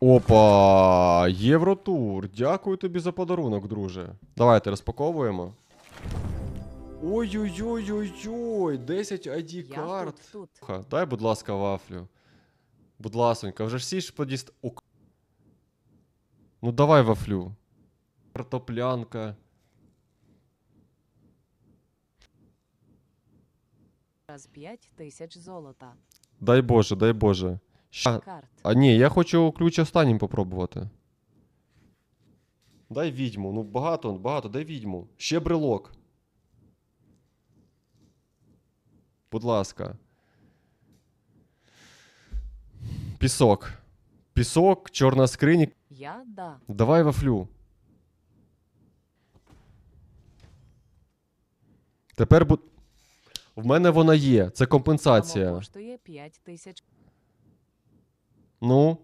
Опа! Євротур. Дякую тобі за подарунок, друже. Давайте розпаковуємо. Ой-ой-ой-ой-ой! 10 ID карт. тут, тут. Ха, Дай, будь ласка, вафлю. Будь ласонька, вже ж всі ж подіст. О, к- Ну давай вафлю. Картоплянка. Раз 5 тисяч золота. Дай Боже, дай Боже. Ща. А ні, я хочу ключ останнім попробувати. Дай відьму. Ну багато, багато, дай відьму. Ще брелок. Будь ласка. Пісок. Пісок, чорна скриня. Я да. Давай вафлю. Тепер бу... В мене вона є. Це компенсація. коштує 5 тисяч. Ну.